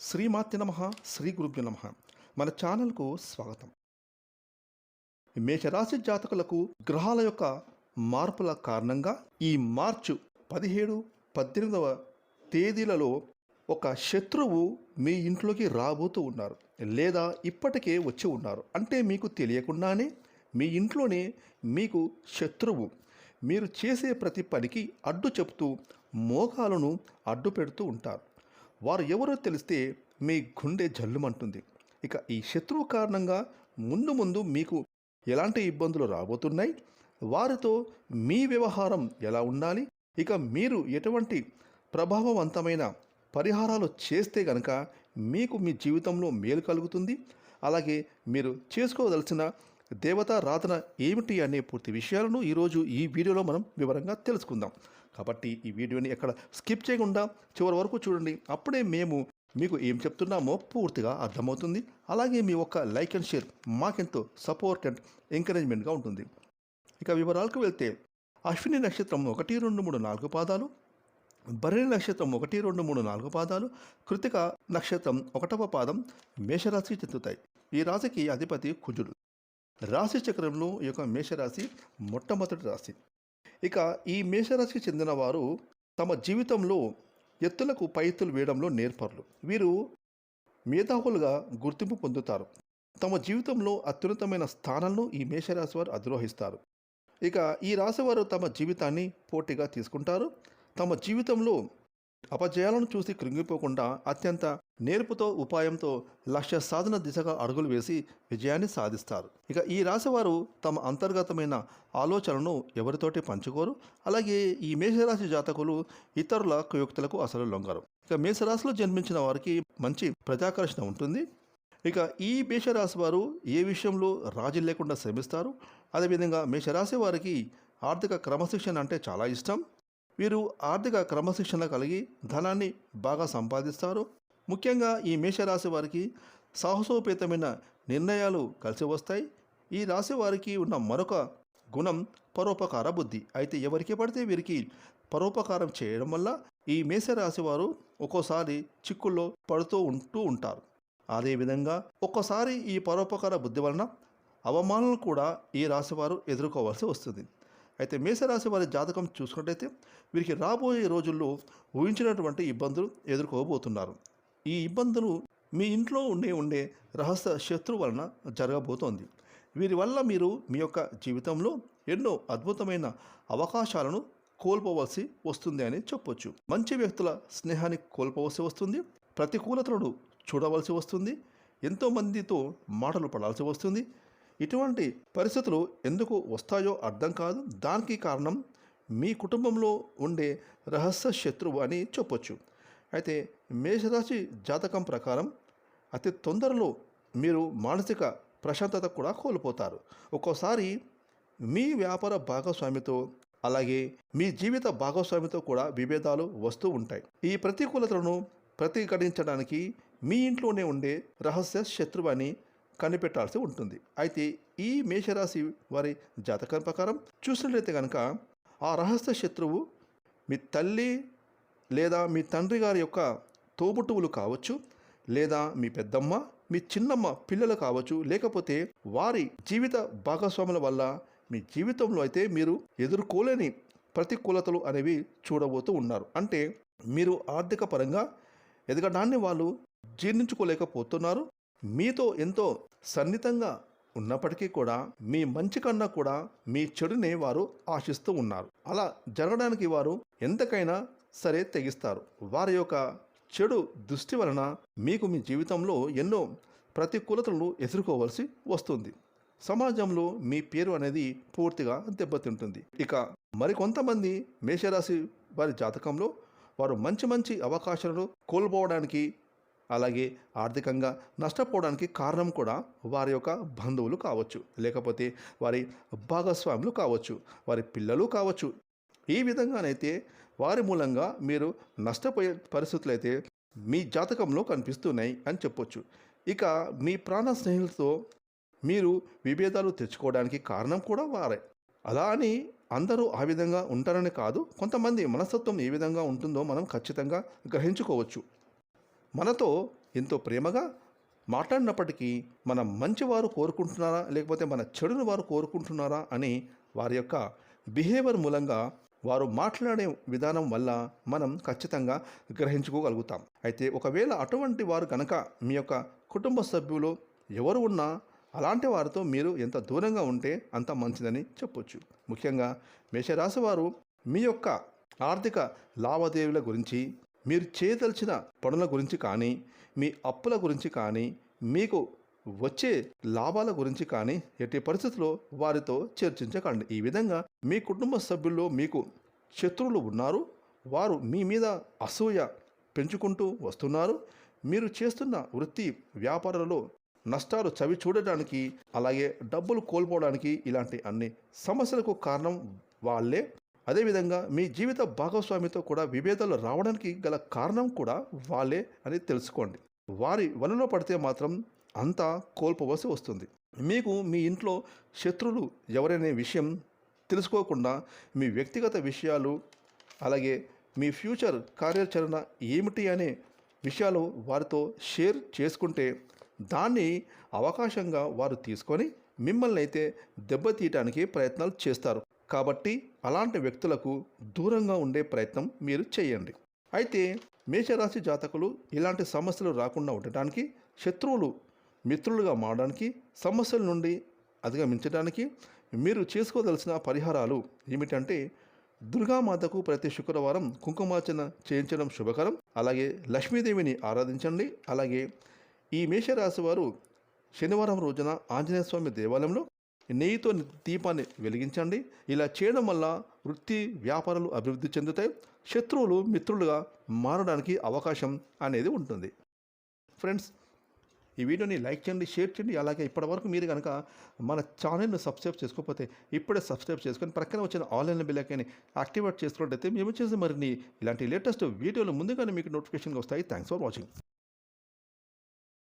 శ్రీమాత్య నమ శ్రీ గురుభ్య నమ. మన ఛానల్కు స్వాగతం. మేషరాశి జాతకులకు గ్రహాల యొక్క మార్పుల కారణంగా ఈ మార్చు పదిహేడు పద్దెనిమిదవ తేదీలలో ఒక శత్రువు మీ ఇంట్లోకి రాబోతూ ఉన్నారు లేదా ఇప్పటికే వచ్చి ఉన్నారు. అంటే మీకు తెలియకుండానే మీ ఇంట్లోనే మీకు శత్రువు. మీరు చేసే ప్రతి పనికి అడ్డు చెప్తూ మోకాలను అడ్డు పెడుతూ ఉంటారు. వారు ఎవరో తెలిస్తే మీ గుండె జల్లుమంటుంది. ఇక ఈ శత్రువు కారణంగా ముందు ముందు మీకు ఎలాంటి ఇబ్బందులు రాబోతున్నాయి? వారితో మీ వ్యవహారం ఎలా ఉండాలి? ఇక మీరు ఎటువంటి ప్రభావవంతమైన పరిహారాలు చేస్తే గనక మీకు మీ జీవితంలో మేలు కలుగుతుంది. అలాగే మీరు చేసుకోవలసిన దేవతారాధన ఏమిటి అనే పూర్తి విషయాలను ఈరోజు ఈ వీడియోలో మనం వివరంగా తెలుసుకుందాం. కాబట్టి ఈ వీడియోని ఎక్కడ స్కిప్ చేయకుండా చివరి వరకు చూడండి. అప్పుడే మేము మీకు ఏం చెప్తున్నామో పూర్తిగా అర్థమవుతుంది. అలాగే మీ ఒక్క లైక్ అండ్ షేర్ మాకెంతో సపోర్ట్ అండ్ ఎంకరేజ్మెంట్గా ఉంటుంది. ఇక వివరాలకు వెళ్తే అశ్విని నక్షత్రం ఒకటి రెండు మూడు నాలుగు పాదాలు భరణి నక్షత్రం ఒకటి రెండు మూడు నాలుగు పాదాలు కృతిక నక్షత్రం ఒకటవ పాదం మేషరాశికి చెందుతాయి. ఈ రాశికి అధిపతి కుజుడు. రాశి చక్రంలో ఈ యొక్క మేషరాశి మొట్టమొదటి రాశి. ఇక ఈ మేషరాశికి చెందిన వారు తమ జీవితంలో ఎత్తులకు పైఎత్తులు వేయడంలో నేర్పరులు. వీరు మేధావులుగా గుర్తింపు పొందుతారు. తమ జీవితంలో అత్యున్నతమైన స్థానాలను ఈ మేషరాశి వారు అధిరోహిస్తారు. ఇక ఈ రాశి వారు తమ జీవితాన్ని పోటీగా తీసుకుంటారు. తమ జీవితంలో అపజయాలను చూసి కృంగిపోకుండా అత్యంత నేర్పుతో ఉపాయంతో లక్ష్య సాధన దిశగా అడుగులు వేసి విజయాన్ని సాధిస్తారు. ఇక ఈ రాశివారు తమ అంతర్గతమైన ఆలోచనను ఎవరితోటి పంచుకోరు. అలాగే ఈ మేషరాశి జాతకులు ఇతరుల కుయుక్తులకు అసలు లొంగరు. ఇక మేషరాశిలో జన్మించిన వారికి మంచి ప్రజాకర్షణ ఉంటుంది. ఇక ఈ మేషరాశి వారు ఏ విషయంలో రాజీ లేకుండా శ్రమిస్తారు? అదేవిధంగా మేషరాశి వారికి ఆర్థిక క్రమశిక్షణ అంటే చాలా ఇష్టం. వీరు ఆర్థిక క్రమశిక్షణ కలిగి ధనాన్ని బాగా సంపాదిస్తారు. ముఖ్యంగా ఈ మేషరాశి వారికి సాహసోపేతమైన నిర్ణయాలు కలిసి వస్తాయి. ఈ రాశి వారికి ఉన్న మరొక గుణం పరోపకార బుద్ధి. అయితే ఎవరికి పడితే వీరికి పరోపకారం చేయడం వల్ల ఈ మేషరాశి వారు ఒక్కోసారి చిక్కుల్లో పడుతూ ఉంటూ ఉంటారు. అదేవిధంగా ఒక్కోసారి ఈ పరోపకార బుద్ధి వలన అవమానాలను కూడా ఈ రాశివారు ఎదుర్కోవాల్సి వస్తుంది. అయితే మేషరాశి వారి జాతకం చూసుకున్నట్టయితే వీరికి రాబోయే రోజుల్లో ఊహించినటువంటి ఇబ్బందులు ఎదుర్కోబోతున్నారు. ఈ ఇబ్బందులు మీ ఇంట్లో ఉండే ఉండే రహస్య శత్రువు వలన జరగబోతోంది. వీరి వల్ల మీరు మీ యొక్క జీవితంలో ఎన్నో అద్భుతమైన అవకాశాలను కోల్పోవలసి వస్తుంది అని చెప్పొచ్చు. మంచి వ్యక్తుల స్నేహాన్ని కోల్పోవలసి వస్తుంది. ప్రతికూలతలను చూడవలసి వస్తుంది. ఎంతోమందితో మాటలు పడాల్సి వస్తుంది. ఇటువంటి పరిస్థితులు ఎందుకు వస్తాయో అర్థం కాదు. దానికి కారణం మీ కుటుంబంలో ఉండే రహస్య శత్రువు అని చెప్పొచ్చు. అయితే మేషరాశి జాతకం ప్రకారం అతి తొందరలో మీరు మానసిక ప్రశాంతత కూడా కోల్పోతారు. ఒక్కోసారి మీ వ్యాపార భాగస్వామితో అలాగే మీ జీవిత భాగస్వామితో కూడా విభేదాలు వస్తూ ఉంటాయి. ఈ ప్రతికూలతలను ప్రతిఘటించడానికి మీ ఇంట్లోనే ఉండే రహస్య శత్రువు అని కనిపెట్టాల్సి ఉంటుంది. అయితే ఈ మేషరాశి వారి జాతకం ప్రకారం చూసినట్లయితే కనుక ఆ రహస్య శత్రువు మీ తల్లి లేదా మీ తండ్రి గారి యొక్క తోబుట్టువులు కావచ్చు లేదా మీ పెద్దమ్మ మీ చిన్నమ్మ పిల్లలు కావచ్చు లేకపోతే వారి జీవిత భాగస్వాముల వల్ల మీ జీవితంలో అయితే మీరు ఎదుర్కోలేని ప్రతికూలతలు అనేవి చూడబోతూ ఉన్నారు. అంటే మీరు ఆర్థిక పరంగా ఎదగడాన్ని వాళ్ళు జీర్ణించుకోలేకపోతున్నారు. మీతో ఎంతో సన్నిహితంగా ఉన్నప్పటికీ కూడా మీ మంచి కన్నా కూడా మీ చెడునే వారు ఆశిస్తూ ఉన్నారు. అలా జరగడానికి వారు ఎంతకైనా సరే తెగిస్తారు. వారి యొక్క చెడు దృష్టి వలన మీకు మీ జీవితంలో ఎన్నో ప్రతికూలతలను ఎదుర్కోవలసి వస్తుంది. సమాజంలో మీ పేరు అనేది పూర్తిగా దెబ్బతింటుంది. ఇక మరికొంతమంది మేషరాశి వారి జాతకంలో వారు మంచి మంచి అవకాశాలను కోల్పోవడానికి అలాగే ఆర్థికంగా నష్టపోవడానికి కారణం కూడా వారి యొక్క బంధువులు కావచ్చు లేకపోతే వారి భాగస్వాములు కావచ్చు వారి పిల్లలు కావచ్చు. ఈ విధంగానైతే వారి మూలంగా మీరు నష్టపోయే పరిస్థితులు అయితే మీ జాతకంలో కనిపిస్తున్నాయి అని చెప్పొచ్చు. ఇక మీ ప్రాణ స్నేహితులతో మీరు విభేదాలు తెచ్చుకోవడానికి కారణం కూడా వారే. అలా అని అందరూ ఆ విధంగా ఉంటారని కాదు కొంతమంది మనస్తత్వం ఏ విధంగా ఉంటుందో మనం ఖచ్చితంగా గ్రహించుకోవచ్చు. మనతో ఎంతో ప్రేమగా మాట్లాడినప్పటికీ మన మంచివారు కోరుకుంటున్నారా? లేకపోతే మన చెడును వారు కోరుకుంటున్నారా? అని వారి యొక్క బిహేవియర్ మూలంగా వారు మాట్లాడే విధానం వల్ల మనం ఖచ్చితంగా గ్రహించుకోగలుగుతాం. అయితే ఒకవేళ అటువంటి వారు కనుక మీ యొక్క కుటుంబ సభ్యులు ఎవరు ఉన్నా అలాంటి వారితో మీరు ఎంత దూరంగా ఉంటే అంత మంచిదని చెప్పొచ్చు. ముఖ్యంగా మేషరాశి వారు మీ యొక్క ఆర్థిక లావాదేవీల గురించి మీరు చేయదలిచిన పనుల గురించి కానీ మీ అప్పుల గురించి కానీ మీకు వచ్చే లాభాల గురించి కానీ ఎట్టి పరిస్థితుల్లో వారితో చర్చించకండి. ఈ విధంగా మీ కుటుంబ సభ్యుల్లో మీకు శత్రువులు ఉన్నారు. వారు మీ మీద అసూయ పెంచుకుంటూ వస్తున్నారు. మీరు చేస్తున్న వృత్తి వ్యాపారాలలో నష్టాలు చవి చూడడానికి అలాగే డబ్బులు కోల్పోవడానికి ఇలాంటి అన్ని సమస్యలకు కారణం వాళ్ళే. అదేవిధంగా మీ జీవిత భాగస్వామితో కూడా విభేదాలు రావడానికి గల కారణం కూడా వాళ్ళే అని తెలుసుకోండి. వారి వలలో పడితే మాత్రం అంతా కోల్పోవలసి వస్తుంది. మీకు మీ ఇంట్లో శత్రువులు ఎవరనే విషయం తెలుసుకోకుండా మీ వ్యక్తిగత విషయాలు అలాగే మీ ఫ్యూచర్ కార్యాచరణ ఏమిటి అనే విషయాలు వారితో షేర్ చేసుకుంటే దాన్ని అవకాశంగా వారు తీసుకొని మిమ్మల్ని అయితే దెబ్బతీయటానికి ప్రయత్నాలు చేస్తారు. కాబట్టి అలాంటి వ్యక్తులకు దూరంగా ఉండే ప్రయత్నం మీరు చేయండి. అయితే మేషరాశి జాతకులు ఇలాంటి సమస్యలు రాకుండా ఉండటానికి శత్రువులు మిత్రులుగా మారడానికి సమస్యల నుండి అధిగమించడానికి మీరు చేసుకోదలసిన పరిహారాలు ఏమిటంటే దుర్గామాతకు ప్రతి శుక్రవారం కుంకుమార్చన చేయించడం శుభకరం. అలాగే లక్ష్మీదేవిని ఆరాధించండి. అలాగే ఈ మేషరాశి వారు శనివారం రోజున ఆంజనేయ స్వామి దేవాలయంలో నెయ్యితో దీపాన్ని వెలిగించండి. ఇలా చేయడం వల్ల వృత్తి వ్యాపారాలు అభివృద్ధి చెందుతాయి. శత్రువులు మిత్రులుగా మారడానికి అవకాశం అనేది ఉంటుంది. ఫ్రెండ్స్ ఈ వీడియోని లైక్ చేయండి షేర్ చేయండి. అలాగే ఇప్పటివరకు మీరు కనుక మన ఛానల్ని సబ్స్క్రైబ్ చేసుకోకపోతే ఇప్పుడే సబ్స్క్రైబ్ చేసుకొని ప్రక్కన వచ్చిన ఆన్లైన్ బిల్లకని యాక్టివేట్ చేసుకున్నట్టయితే మేము చేసే మరిన్ని ఇలాంటి లేటెస్ట్ వీడియోలు ముందుగానే మీకు నోటిఫికేషన్గా వస్తాయి. Thanks for watching